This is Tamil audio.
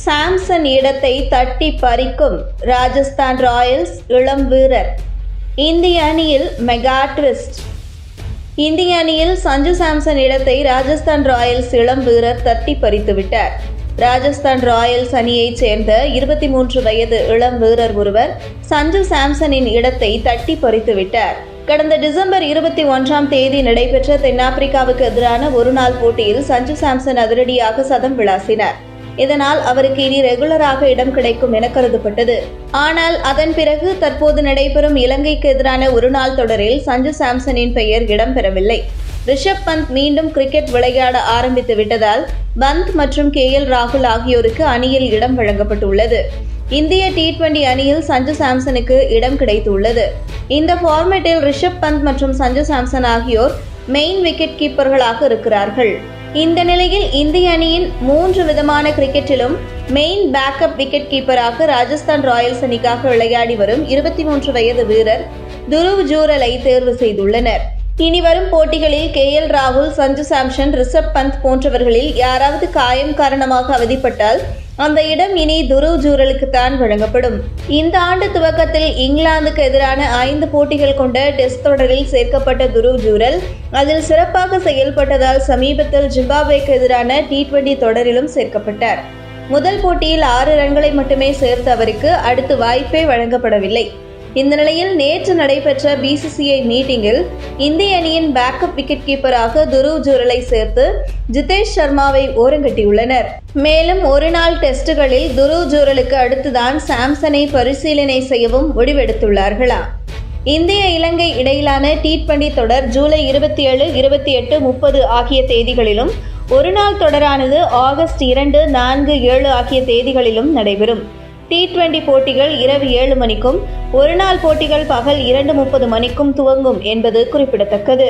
சாம்சன் இடத்தை தட்டி பறிக்கும் ராஜஸ்தான் ராயல்ஸ் இளம் வீரர். இந்திய அணியில் மெகா ட்விஸ்ட். இந்திய அணியில் சஞ்சு சாம்சன் இடத்தை ராஜஸ்தான் ராயல்ஸ் இளம் வீரர் தட்டி பறித்துவிட்டார் ராஜஸ்தான் ராயல்ஸ் அணியைச் சேர்ந்த இருபத்தி மூன்று வயது இளம் வீரர் ஒருவர் சஞ்சு சாம்சனின் இடத்தை தட்டி பறித்துவிட்டார் கடந்த டிசம்பர் இருபத்தி ஒன்றாம் தேதி நடைபெற்ற தென்னாப்பிரிக்காவுக்கு எதிரான ஒருநாள் போட்டியில் சஞ்சு சாம்சன் அதிரடியாக சதம் விளாசினார். இதனால் அவருக்கு இனி ரெகுலராக இடம் கிடைக்கும் என கருதப்பட்டது. ஆனால் அதன் பிறகு தற்போது நடைபெறும் இலங்கைக்கு எதிரான ஒருநாள் தொடரில் சஞ்சு சாம்சனின் பெயர் இடம்பெறவில்லை. ரிஷப் பந்த் மீண்டும் கிரிக்கெட் விளையாட ஆரம்பித்து விட்டதால் பந்த் மற்றும் கே எல் ராகுல் ஆகியோருக்கு அணியில் இடம் வழங்கப்பட்டுள்ளது. இந்திய டி டுவெண்டி அணியில் சஞ்சு சாம்சனுக்கு இடம் கிடைத்துள்ளது. இந்த ஃபார்மேட்டில் ரிஷப் பந்த் மற்றும் சஞ்சு சாம்சன் ஆகியோர் மெயின் விக்கெட் கீப்பர்களாக இருக்கிறார்கள். இந்த நிலையில் இந்திய அணியின் மூன்று விதமான கிரிக்கெட்டிலும் மெயின் பேக்கப் விக்கெட் கீப்பராக ராஜஸ்தான் ராயல்ஸ் அணிக்காக விளையாடி வரும் இருபத்தி மூன்று வயது வீரர் துருவ் ஜூரலை தேர்வு செய்துள்ளனர். இனி வரும் போட்டிகளில் கே எல் ராகுல் சஞ்சு சாம்சன் ரிஷப் பந்த் போன்றவர்களில் யாராவது காயம் காரணமாக அவதிப்பட்டால் அந்த இடம் இனி துருவ் ஜூரலுக்குத்தான் வழங்கப்படும். இந்த ஆண்டு துவக்கத்தில் இங்கிலாந்துக்கு எதிரான ஐந்து போட்டிகள் கொண்ட டெஸ்ட் தொடரில் சேர்க்கப்பட்ட துருவ் ஜூரல் அதில் சிறப்பாக செயல்பட்டதால் சமீபத்தில் ஜிம்பாப்வேக்கு எதிரான டி டுவெண்டி தொடரிலும் சேர்க்கப்பட்டார். முதல் போட்டியில் ஆறு ரன்களை மட்டுமே சேர்த்த அவருக்கு அடுத்து வாய்ப்பே வழங்கப்படவில்லை. இந்த நிலையில் நேற்று நடைபெற்ற பிசிசிஐ மீட்டிங்கில் இந்திய அணியின் பேக்கப் விக்கெட் கீப்பராக துருவ் ஜூரலை சேர்த்து ஜிதேஷ் சர்மாவை ஓரங்கட்டியுள்ளனர். மேலும் ஒருநாள் டெஸ்டுகளில் துருவ் ஜூரலுக்கு அடுத்துதான் சாம்சனை பரிசீலனை செய்யவும் முடிவெடுத்துள்ளார்களா? இந்திய இலங்கை இடையிலான டி டுவெண்டி தொடர் ஜூலை இருபத்தி ஏழு இருபத்தி எட்டு முப்பது ஆகிய தேதிகளிலும் ஒருநாள் தொடரானது ஆகஸ்ட் இரண்டு நான்கு ஏழு ஆகிய தேதிகளிலும் நடைபெறும். டி டுவெண்டி போட்டிகள் இரவு ஏழு மணிக்கும் ஒருநாள் போட்டிகள் பகல் இரண்டு முப்பது மணிக்கும் துவங்கும் என்பது குறிப்பிடத்தக்கது.